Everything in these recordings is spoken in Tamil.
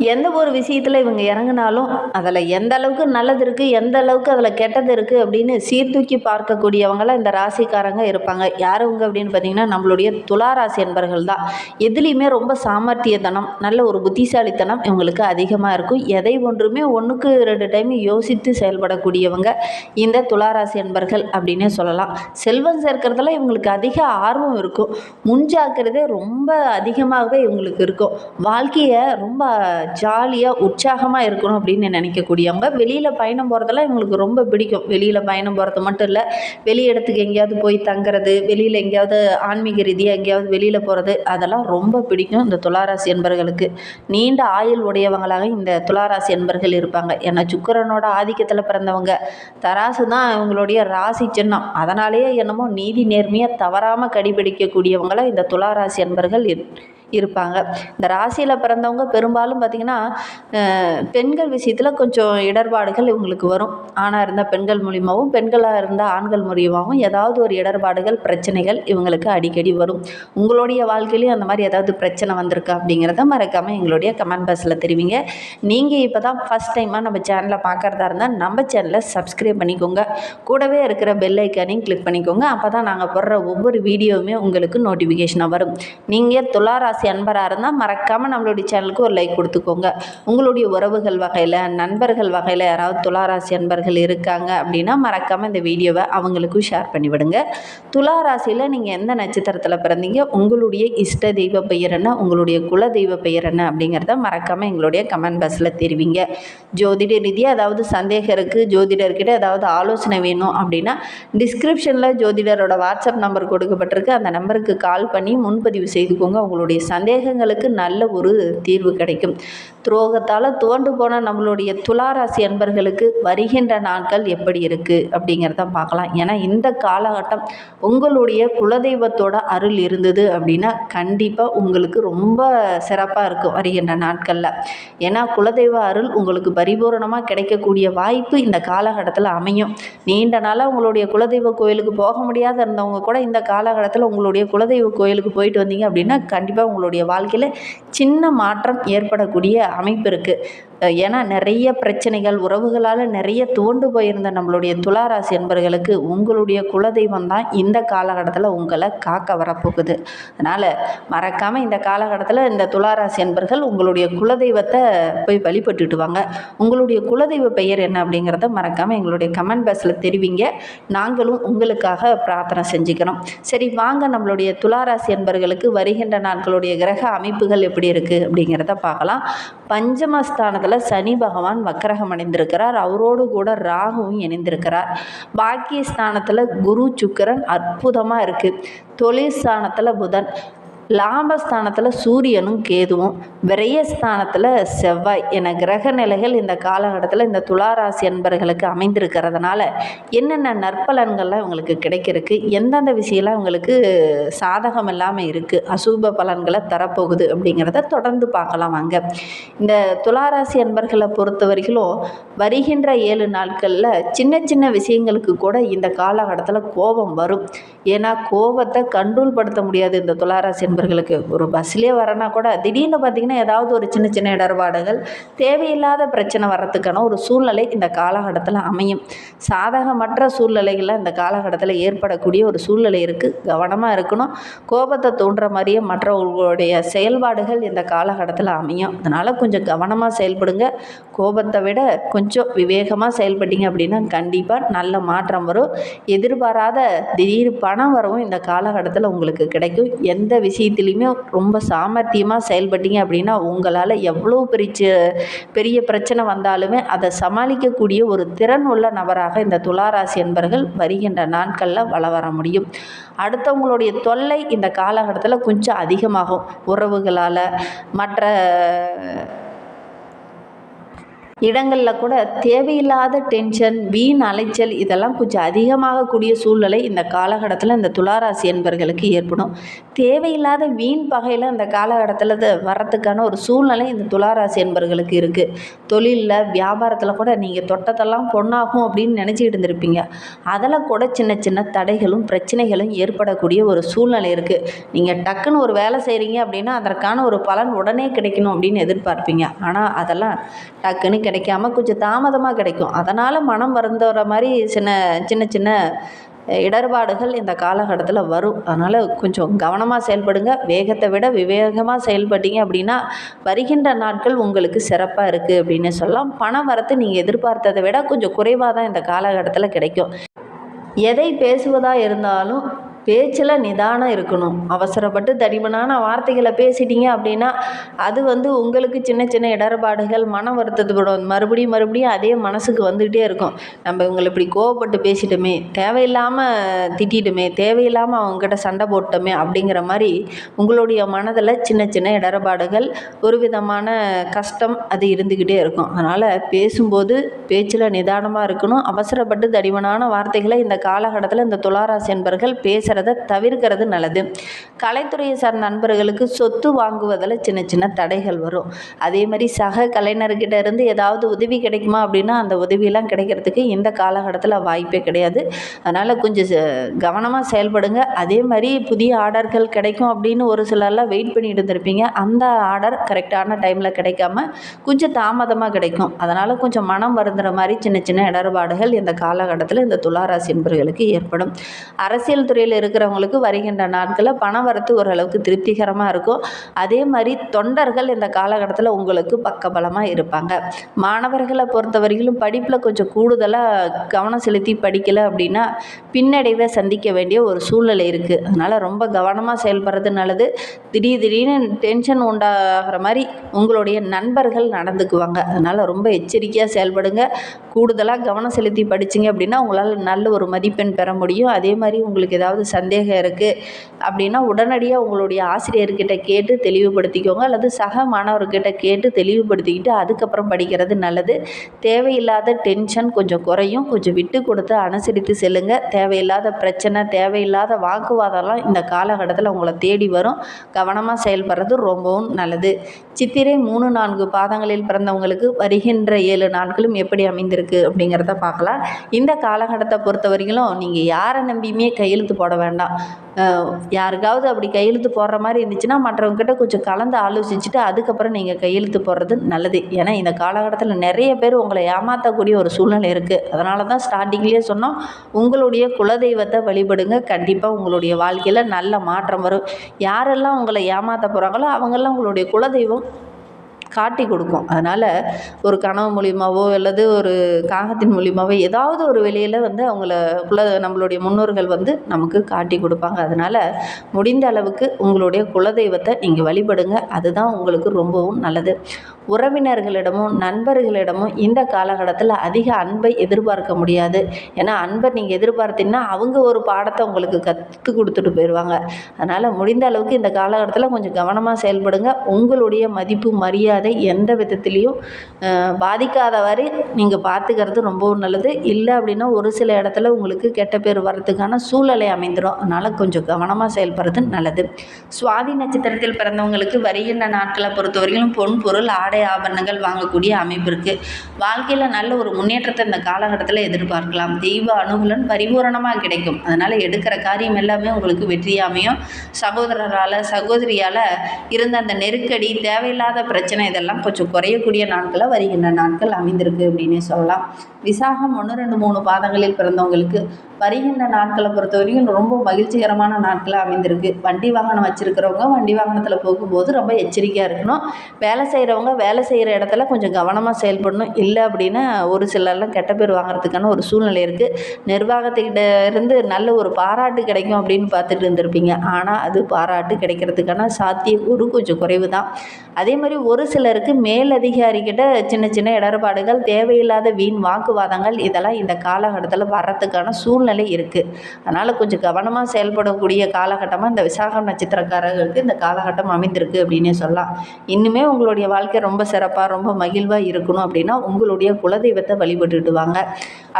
எந்த ஒரு விஷயத்தில் இவங்க இறங்குனாலும் அதில் எந்த அளவுக்கு நல்லது இருக்குது எந்த அளவுக்கு அதில் கெட்டது இருக்குது அப்படின்னு சீர்தூக்கி பார்க்கக்கூடியவங்களாம் இந்த ராசிக்காரங்க இருப்பாங்க. யார் இவங்க அப்படின்னு பார்த்தீங்கன்னா நம்மளுடைய துலா ராசி என்பர்கள் தான். எதுலேயுமே ரொம்ப சாமர்த்தியத்தனம் நல்ல ஒரு புத்திசாலித்தனம் இவங்களுக்கு அதிகமாக இருக்கும். எதை ஒன்றுமே ஒன்றுக்கு ரெண்டு டைம் யோசித்து செயல்படக்கூடியவங்க இந்த துலா ராசி என்பர்கள் அப்படின்னே சொல்லலாம். செல்வம் சேர்க்கறதுல இவங்களுக்கு அதிக ஆர்வம் இருக்கும். முன்ஜாக்கிரதை ரொம்ப அதிகமாகவே இவங்களுக்கு இருக்கும். வாழ்க்கையை ரொம்ப ஜாலியாக உற்சாகமாக இருக்கணும் அப்படின்னு நினைக்கக்கூடியவங்க. வெளியில் பயணம் போகிறதெல்லாம் இவங்களுக்கு ரொம்ப பிடிக்கும். வெளியில் பயணம் போகிறது மட்டும் இல்லை வெளி இடத்துக்கு எங்கேயாவது போய் தங்குறது வெளியில் எங்கேயாவது ஆன்மீக ரீதியாக எங்கேயாவது வெளியில் போகிறது அதெல்லாம் ரொம்ப பிடிக்கும் இந்த துளாராசி என்பர்களுக்கு நீண்ட ஆயுள் உடையவங்களாக இந்த துளாராசி என்பர்கள் இருப்பாங்க. ஏன்னா சுக்கரனோட ஆதிக்கத்தில் பிறந்தவங்க. தராசு தான் இவங்களுடைய ராசி சின்னம். அதனாலேயே என்னமோ நீதி நேர்மையாக தவறாமல் கடைபிடிக்கக்கூடியவங்கள இந்த துளாராசி என்பர்கள் இருப்பாங்க. இந்த ராசியில் பிறந்தவங்க பெரும்பாலும் பார்த்திங்கன்னா பெண்கள் விஷயத்தில் கொஞ்சம் இடர்பாடுகள் இவங்களுக்கு வரும். ஆணாக இருந்தால் பெண்கள் மூலியமாகவும் பெண்களாக இருந்தால் ஆண்கள் மூலியமாகவும் ஏதாவது ஒரு இடர்பாடுகள் பிரச்சனைகள் இவங்களுக்கு அடிக்கடி வரும். உங்களுடைய வாழ்க்கையிலையும் அந்த மாதிரி ஏதாவது பிரச்சனை வந்திருக்கா அப்படிங்கிறத மறக்காமல் எங்களுடைய கமெண்ட் பாக்ஸில் தெரிவிங்க. நீங்கள் இப்போ தான் ஃபஸ்ட் டைமாக நம்ம சேனலை பார்க்குறதா இருந்தால் நம்ம சேனலை சப்ஸ்கிரைப் பண்ணிக்கோங்க. கூடவே இருக்கிற பெல் ஐக்கானையும் கிளிக் பண்ணிக்கோங்க. அப்போ தான் நாங்கள் போடுற ஒவ்வொரு வீடியோவுமே உங்களுக்கு நோட்டிஃபிகேஷனாக வரும். நீங்கள் துளாராசி அன்பராக இருந்தால் மறக்காமல் நம்மளுடைய சேனலுக்கு ஒரு லைக் கொடுத்துக்கோங்க. உங்களுடைய உறவுகள் வகையில் நண்பர்கள் வகையில் யாராவது துளாராசி அன்பர்கள் இருக்காங்க அப்படின்னா மறக்காமல் இந்த வீடியோவை அவங்களுக்கும் ஷேர் பண்ணிவிடுங்க. துளாராசியில் நீங்கள் எந்த நட்சத்திரத்தில் பிறந்தீங்க உங்களுடைய இஷ்ட தெய்வ பெயர் என்ன உங்களுடைய குல தெய்வ பெயர் என்ன அப்படிங்கிறத மறக்காமல் எங்களுடைய கமெண்ட் பாக்ஸில் தெரிவிங்க. ஜோதிட ரீதியாக ஏதாவது சந்தேகம் இருக்குது ஜோதிடர்கிட்ட ஏதாவது ஆலோசனை வேணும் அப்படின்னா டிஸ்கிரிப்ஷனில் ஜோதிடரோட வாட்ஸ்அப் நம்பர் கொடுக்கப்பட்டிருக்கு. அந்த நம்பருக்கு கால் பண்ணி முன்பதிவு செய்துக்கோங்க. உங்களுடைய சந்தேகங்களுக்கு நல்ல ஒரு தீர்வு கிடைக்கும். துரோகத்தால் துவண்டு போன நம்மளுடைய துளாராசி அன்பர்களுக்கு வருகின்ற நாட்கள் எப்படி இருக்குது அப்படிங்கிறத பார்க்கலாம். ஏன்னா இந்த காலகட்டம் உங்களுடைய குலதெய்வத்தோட அருள் இருந்தது அப்படின்னா கண்டிப்பாக உங்களுக்கு ரொம்ப சிறப்பாக இருக்கும் வருகின்ற நாட்களில். ஏன்னா குலதெய்வ அருள் உங்களுக்கு பரிபூரணமாக கிடைக்கக்கூடிய வாய்ப்பு இந்த காலகட்டத்தில் அமையும். நீண்ட நாளாக உங்களுடைய குலதெய்வ கோயிலுக்கு போக முடியாத இருந்தவங்க கூட இந்த காலகட்டத்தில் உங்களுடைய குலதெய்வ கோயிலுக்கு போயிட்டு வந்தீங்க அப்படின்னா கண்டிப்பாக உங்களுக்கு உங்களுடைய வாழ்க்கையில் சின்ன மாற்றம் ஏற்படக்கூடிய அமைப்பு இருக்குது ஏன்னா நிறைய பிரச்சனைகள் உறவுகளால் நிறைய துவண்டு போயிருந்த நம்மளுடைய துளாராசி என்பர்களுக்கு உங்களுடைய குலதெய்வம் தான் இந்த காலகட்டத்தில் உங்களை காக்க வரப்போகுது. அதனால் மறக்காமல் இந்த காலகட்டத்தில் இந்த துளாராசி என்பர்கள் உங்களுடைய குலதெய்வத்தை போய் வழிபட்டுட்டு வாங்க. உங்களுடைய குலதெய்வ பெயர் என்ன அப்படிங்கிறத மறக்காமல் எங்களுடைய கமெண்ட் பாக்ஸில் தெரிவிங்க. நாங்களும் உங்களுக்காக பிரார்த்தனை செஞ்சுக்கிறோம். சரி வாங்க நம்மளுடைய துளாராசி என்பர்களுக்கு வருகின்ற நாட்களுடைய கிரக அமைப்புகள் எப்படி இருக்குது அப்படிங்கிறத பார்க்கலாம். பஞ்சமஸ்தானத்தில் சனி பகவான் வக்கரகம் அடைந்திருக்கிறார் அவரோடு கூட ராகுவும் இணைந்திருக்கிறார். பாக்கியஸ்தானத்தில் குரு சுக்கிரன் அற்புதமாக இருக்குது தொழில் ஸ்தானத்தில் புதன். லாபஸ்தானத்தில் சூரியனும் கேதுவும் விரயஸ்தானத்தில் செவ்வாய் என கிரக நிலைகள் இந்த காலகட்டத்தில் இந்த துளாராசி அன்பர்களுக்கு அமைந்திருக்கிறதுனால என்னென்ன நற்பலன்கள்லாம் இவங்களுக்கு கிடைக்கிறதுக்கு எந்தெந்த விஷயம்லாம் இவங்களுக்கு சாதகம் இல்லாமல் இருக்குது அசூப பலன்களை தரப்போகுது அப்படிங்கிறத தொடர்ந்து பார்க்கலாம் வாங்க. இந்த துளாராசி அன்பர்களை பொறுத்த வரைக்கும் வருகின்ற ஏழு நாட்களில் சின்ன சின்ன விஷயங்களுக்கு கூட இந்த காலகட்டத்தில் கோபம் வரும். ஏன்னா கோபத்தை கண்ட்ரோல் படுத்த முடியாது இந்த துளாராசி நண்பர்களுக்கு ஒரு பஸ்லேயே வரனா கூட திடீர்னு பார்த்திங்கன்னா ஏதாவது ஒரு சின்ன சின்ன இடர்பாடுகள் தேவையில்லாத பிரச்சனை வர்றதுக்கான ஒரு சூழ்நிலை இந்த காலகட்டத்தில் அமையும். சாதகமற்ற சூழ்நிலைகள்லாம் இந்த காலகட்டத்தில் ஏற்படக்கூடிய ஒரு சூழ்நிலை இருக்குது கவனமாக இருக்கணும். கோபத்தை தோன்ற மாதிரியே மற்றவர்களுடைய செயல்பாடுகள் இந்த காலகட்டத்தில் அமையும். அதனால் கொஞ்சம் கவனமாக செயல்படுங்க. கோபத்தை விட கொஞ்சம் விவேகமாக செயல்பட்டீங்க அப்படின்னா கண்டிப்பாக நல்ல மாற்றம் வரும். எதிர்பாராத திடீர் பணம் வரவும் இந்த காலகட்டத்தில் உங்களுக்கு கிடைக்கும். எந்த விஷயம் விஷயத்துலையுமே ரொம்ப சாமர்த்தியமாக செயல்பட்டீங்க அப்படின்னா உங்களால் எவ்வளோ பெரிய பெரிய பிரச்சனை வந்தாலுமே அதை சமாளிக்கக்கூடிய ஒரு திறன் உள்ள நபராக இந்த துளாராசி என்பர்கள் வருகின்ற நாட்களில் வள வர முடியும். அடுத்தவங்களுடைய தொல்லை இந்த காலகட்டத்தில் கொஞ்சம் அதிகமாகும். உறவுகளால் மற்ற இடங்களில் கூட தேவையில்லாத டென்ஷன் வீண் அலைச்சல் இதெல்லாம் கொஞ்சம் அதிகமாகக்கூடிய சூழ்நிலை இந்த காலகட்டத்தில் இந்த துளாராசி என்பர்களுக்கு ஏற்படும். தேவையில்லாத வீண் பகையில் இந்த காலகட்டத்தில் இது வர்றதுக்கான ஒரு சூழ்நிலை இந்த துளாராசி என்பர்களுக்கு இருக்குது தொழிலில் வியாபாரத்தில் கூட நீங்கள் தொட்டத்தெல்லாம் பொண்ணாகும் அப்படின்னு நினச்சிக்கிட்டு இருந்திருப்பீங்க. அதில் கூட சின்ன சின்ன தடைகளும் பிரச்சனைகளும் ஏற்படக்கூடிய ஒரு சூழ்நிலை இருக்குது நீங்கள் டக்குன்னு ஒரு வேலை செய்கிறீங்க அப்படின்னா அதற்கான ஒரு பலன் உடனே கிடைக்கணும் அப்படின்னு எதிர்பார்ப்பீங்க. ஆனால் அதெல்லாம் டக்குன்னு கிடைக்காம கொஞ்சம் தாமதமாக கிடைக்கும். அதனால் மனம் வருந்துற மாதிரி சின்ன சின்ன சின்ன இடர்பாடுகள் இந்த காலகட்டத்தில் வரும். அதனால் கொஞ்சம் கவனமாக செயல்படுங்க. வேகத்தை விட விவேகமாக செயல்பட்டீங்க அப்படின்னா வருகின்ற நாட்கள் உங்களுக்கு சிறப்பாக இருக்குது அப்படின்னு சொல்லலாம். பணம் வரத்து நீங்கள் எதிர்பார்த்ததை விட கொஞ்சம் குறைவாக தான் இந்த காலகட்டத்தில் கிடைக்கும். எதை பேசுவதாக இருந்தாலும் பேச்சில் நிதானம் இருக்கணும். அவசரப்பட்டு தடிமனான வார்த்தைகளை பேசிட்டீங்க அப்படின்னா அது வந்து உங்களுக்கு சின்ன சின்ன இடர்பாடுகள் மன வருத்தத்தோட மறுபடியும் மறுபடியும் அதே மனசுக்கு வந்துக்கிட்டே இருக்கும். நம்ம இவங்களை இப்படி கோவப்பட்டு பேசிட்டோமே தேவையில்லாமல் திட்டிட்டோமே தேவையில்லாமல் அவங்கக்கிட்ட சண்டை போட்டோமே அப்படிங்கிற மாதிரி உங்களுடைய மனதில் சின்ன சின்ன இடர்பாடுகள் ஒரு விதமான கஷ்டம் அது இருந்துக்கிட்டே இருக்கும். அதனால் பேசும்போது பேச்சில் நிதானமாக இருக்கணும். அவசரப்பட்டு தடிமனான வார்த்தைகளை இந்த காலகட்டத்தில் இந்த துளாராசி என்பர்கள் பேசுகிறத தவிர்க்கிறது நல்லது. கலைத்துறையை சார்ந்த நண்பர்களுக்கு சொத்து வாங்குவதில் சின்ன சின்ன தடைகள் வரும். அதே மாதிரி சக கலைஞர்கிட்ட இருந்து ஏதாவது உதவி கிடைக்குமா அப்படின்னா அந்த உதவியெல்லாம் கிடைக்கிறதுக்கு இந்த காலகட்டத்தில் வாய்ப்பே கிடையாது. அதனால் கொஞ்சம் கவனமாக செயல்படுங்க. அதே மாதிரி புதிய ஆர்டர்கள் கிடைக்கும் அப்படின்னு ஒரு சிலர்லாம் வெயிட் பண்ணிட்டு இருந்திருப்பீங்க. அந்த ஆர்டர் கரெக்டான டைமில் கிடைக்காம கொஞ்சம் தாமதமாக கிடைக்கும். அதனால் கொஞ்சம் மனம் வருந்துற மாதிரி சின்ன சின்ன இடர்பாடுகள் இந்த காலகட்டத்தில் இந்த துளாராசி என்பர்களுக்கு ஏற்படும். அரசியல் துறையில் இருக்கிறவங்களுக்கு வருகின்ற நாட்களில் பண வரத்து ஓரளவுக்கு திருப்திகரமாக இருக்கும். அதே மாதிரி தொண்டர்கள் இந்த காலகட்டத்தில் உங்களுக்கு பக்கபலமாக இருப்பாங்க. மாணவர்களை பொறுத்த வரையிலும் படிப்பில் கொஞ்சம் கூடுதலாக கவனம் செலுத்தி படிக்கலை அப்படின்னா பின்னடைவை சந்திக்க வேண்டிய ஒரு சூழ்நிலை இருக்குது அதனால் ரொம்ப கவனமாக செயல்படுறது நல்லது. திடீர் திடீர்னு டென்ஷன் உண்டாகிற மாதிரி உங்களுடைய நண்பர்கள் நடந்துக்குவாங்க. அதனால் ரொம்ப எச்சரிக்கையாக செயல்படுங்க. கூடுதலாக கவனம் செலுத்தி படிச்சிங்க அப்படின்னா உங்களால் நல்ல ஒரு மதிப்பெண் பெற முடியும். அதே மாதிரி உங்களுக்கு ஏதாவது சந்தேகம் இருக்குது அப்படின்னா உடனடியாக உங்களுடைய ஆசிரியர்கிட்ட கேட்டு தெளிவுபடுத்திக்கோங்க. அல்லது சக மாணவர்கிட்ட கேட்டு தெளிவுபடுத்திக்கிட்டு அதுக்கப்புறம் படிக்கிறது நல்லது. தேவையில்லாத டென்ஷன் கொஞ்சம் குறையும். கொஞ்சம் விட்டு கொடுத்து அனுசரித்து செல்லுங்க. தேவையில்லாத பிரச்சனை தேவையில்லாத வாக்குவாதம்லாம் இந்த காலகட்டத்தில் உங்களை தேடி வரும். கவனமாக செயல்படுறது ரொம்பவும் நல்லது. சித்திரை மூணு நான்கு பாதங்களில் பிறந்தவங்களுக்கு வருகின்ற ஏழு நாட்களும் எப்படி அமைந்திருக்கு அப்படிங்கிறத பார்க்கலாம். இந்த காலகட்டத்தை பொறுத்த வரைக்கும் நீங்கள் யாரை நம்பியுமே கையெழுத்து போட வேண்டாம். யாருக்காவது அப்படி கையெழுத்து போடுற மாதிரி இருந்துச்சுன்னா மற்றவங்ககிட்ட கொஞ்சம் கலந்து ஆலோசிச்சுட்டு அதுக்கப்புறம் நீங்கள் கையெழுத்து போடுறது நல்லது. ஏன்னா இந்த காலகட்டத்தில் நிறைய பேர் உங்களை ஏமாற்றக்கூடிய ஒரு சூழ்நிலை இருக்குது அதனால தான் ஸ்டார்டிங்லேயே சொன்னோம். உங்களுடைய குலதெய்வத்தை வழிபடுங்க. கண்டிப்பாக உங்களுடைய வாழ்க்கையில் நல்ல மாற்றம் வரும். யாரெல்லாம் உங்களை ஏமாற்ற போகிறாங்களோ அவங்கெல்லாம் உங்களுடைய குலதெய்வம். காட்டி கொடுக்கும். அதனால் ஒரு கனவு மூலியமாகவோ அல்லது ஒரு காகத்தின் மூலியமாகவோ ஏதாவது ஒரு வெளியில் வந்து அவங்கள குல நம்மளுடைய முன்னோர்கள் வந்து நமக்கு காட்டி கொடுப்பாங்க. அதனால் முடிந்த அளவுக்கு உங்களுடைய குலதெய்வத்தை நீங்கள் வழிபடுங்க. அதுதான் உங்களுக்கு ரொம்பவும் நல்லது. உறவினர்களிடமும் நண்பர்களிடமும் இந்த காலகட்டத்தில் அதிக அன்பை எதிர்பார்க்க முடியாது. ஏன்னா அன்பை நீங்கள் எதிர்பார்த்தீங்கன்னா அவங்க ஒரு பாடத்தை உங்களுக்கு கற்றுக் கொடுத்துட்டு போயிடுவாங்க அதனால் முடிந்த அளவுக்கு இந்த காலகட்டத்தில் கொஞ்சம் கவனமாக செயல்படுங்க. உங்களுடைய மதிப்பு மரியாதை எந்த விதத்துலேயும் பாதிக்காதவாறு நீங்கள் பார்த்துக்கிறது ரொம்பவும் நல்லது. இல்லை அப்படின்னா ஒரு சில இடத்துல உங்களுக்கு கெட்ட பேர் வர்றதுக்கான சூழ்நிலை அமைந்துடும் அதனால் கொஞ்சம் கவனமாக செயல்படுறது நல்லது. சுவாதி நட்சத்திரத்தில் பிறந்தவங்களுக்கு வருகின்ற நாட்களை பொறுத்தவரையிலும் பொன் பொருள் ஆடை ஆபரணங்கள் வாங்கக்கூடிய அமைப்பு இருக்குது வாழ்க்கையில் நல்ல ஒரு முன்னேற்றத்தை இந்த காலகட்டத்தில் எதிர்பார்க்கலாம். தெய்வ அனுகூலன் பரிபூரணமாக கிடைக்கும். அதனால் எடுக்கிற காரியம் எல்லாமே உங்களுக்கு வெற்றியாமையும் சகோதரரால் சகோதரியால் இருந்த அந்த நெருக்கடி தேவையில்லாத பிரச்சனை இதெல்லாம் கொஞ்சம் குறையக்கூடிய நாட்களாக வருகின்ற நாட்கள் அமைந்திருக்கு அப்படின்னே சொல்லலாம். விசாகம் ஒன்று ரெண்டு மூணு பாதங்களில் பிறந்தவங்களுக்கு வருகின்ற நாட்களை பொறுத்த வரைக்கும் ரொம்ப மகிழ்ச்சிகரமான நாட்களாக அமைந்திருக்கு. வண்டி வாகனம் வச்சுருக்கிறவங்க வண்டி வாகனத்தில் போகும்போது ரொம்ப எச்சரிக்கையாக இருக்கணும். வேலை செய்கிறவங்க வேலை செய்கிற இடத்துல கொஞ்சம் கவனமாக செயல்படணும். இல்லை அப்படின்னா ஒரு சிலர்லாம் கெட்ட பேர் வாங்குறதுக்கான ஒரு சூழ்நிலை இருக்குது நிர்வாகத்துக்கிட்ட இருந்து நல்ல ஒரு பாராட்டு கிடைக்கும் அப்படின்னு பார்த்துட்டு இருந்திருப்பீங்க. ஆனால் அது பாராட்டு கிடைக்கிறதுக்கான சாத்தியக்கூறு கொஞ்சம் குறைவு தான் அதே மாதிரி ஒரு சில சிலருக்கு மேலதிகாரிக்கிட்ட சின்ன சின்ன இடர்பாடுகள் தேவையில்லாத வீண் வாக்குவாதங்கள் இதெல்லாம் இந்த காலகட்டத்தில் வர்றதுக்கான சூழ்நிலை இருக்குது அதனால் கொஞ்சம் கவனமாக செயல்படக்கூடிய காலகட்டமாக இந்த விசாகம் நட்சத்திரக்காரர்களுக்கு இந்த காலகட்டம் அமைந்திருக்கு அப்படின்னே சொல்லலாம். இன்னுமே உங்களுடைய வாழ்க்கை ரொம்ப சிறப்பாக ரொம்ப மகிழ்வாக இருக்கணும் அப்படின்னா உங்களுடைய குலதெய்வத்தை வழிபட்டுட்டு வாங்க.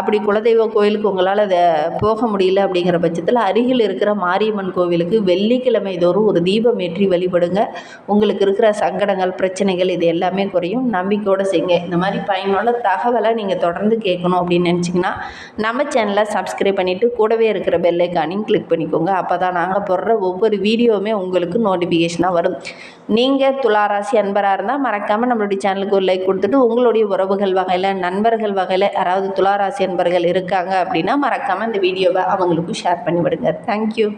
அப்படி குலதெய்வ கோயிலுக்கு உங்களால் அதை போக முடியல அப்படிங்கிற பட்சத்தில் அருகில் இருக்கிற மாரியம்மன் கோவிலுக்கு வெள்ளிக்கிழமை தோறும் ஒரு தீபம் ஏற்றி வழிபடுங்க. உங்களுக்கு இருக்கிற சங்கடங்கள் பிரச்சனைகள் இது எல்லாமே குறையும். நம்பிக்கையோடு செய்யுங்க. இந்த மாதிரி பயனுள்ள தகவலை நீங்கள் தொடர்ந்து கேட்கணும் அப்படின்னு நினச்சிங்கன்னா நம்ம சேனலை சப்ஸ்கிரைப் பண்ணிவிட்டு கூடவே இருக்கிற பெல்லைக்கானையும் கிளிக் பண்ணிக்கோங்க. அப்போ தான் நாங்கள் போடுற ஒவ்வொரு வீடியோவுமே உங்களுக்கு நோட்டிஃபிகேஷனாக வரும். நீங்கள் துளாராசி அன்பராக இருந்தால் மறக்காமல் நம்மளுடைய சேனலுக்கு ஒரு லைக் கொடுத்துட்டு உங்களுடைய உறவுகள் வகையில் நண்பர்கள் வகையில் யாராவது துளாராசி அன்பர்கள் இருக்காங்க அப்படின்னா மறக்காமல் இந்த வீடியோவை அவங்களுக்கும் ஷேர் பண்ணிவிடுங்க. தேங்க்யூ